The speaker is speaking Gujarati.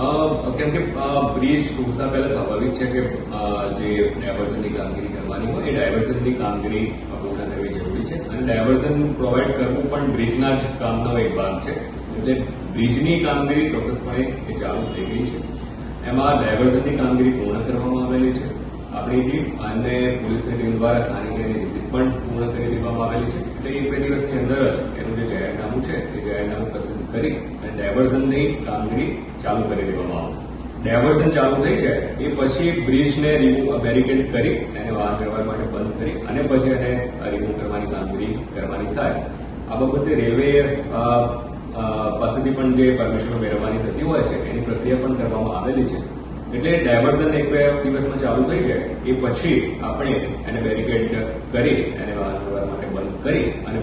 કેમ કે બ્રિજ તૂટતા પહેલા સ્વાભાવિક છે કે જે ડાયવર્ઝનની કામગીરી કરવાની હોય, એ ડાયવર્ઝનની કામગીરી પૂર્ણ કરવી જરૂરી છે. અને ડાયવર્ઝન પ્રોવાઈડ કરવું પણ બ્રિજના જ કામનો એક ભાગ છે. એટલે બ્રિજની કામગીરી ચોક્કસપણે એ ચાલુ થઈ ગઈ છે. એમાં ડાયવર્ઝનની કામગીરી પૂર્ણ કરવામાં આવેલી છે. આપણી ટીમ અને પોલીસની ટીમ દ્વારા સ્થાનિક વિઝિટ પણ પૂર્ણ કરી દેવામાં આવેલી છે. એટલે એક બે દિવસની અંદર જ એનું જે જાહેરનામું છે એ જાહેરનામું પસંદ કરી અને ડાયવર્ઝનની કામગીરી ચાલુ કરી દેવામાં આવશે ડાયવર્ઝન ચાલુ થઈ છે એ પછી બ્રિજને રિમૂવ બેરિકેડ કરી એને વાહન વ્યવહાર માટે બંધ કરી અને પછી એને રિમૂવ કરવાની કામગીરી કરવાની થાય. આ બાબતે રેલવે પાસેથી પણ જે પરમિશનો મેળવવાની થતી હોય છે, એની પ્રક્રિયા પણ કરવામાં આવેલી છે. એટલે ડાયવર્ઝન એક બે દિવસમાં ચાલુ થઈ જાય, એ પછી આપણે એને બેરિકેડ કરી એને વાહન વ્યવહાર માટે બંધ કરી અને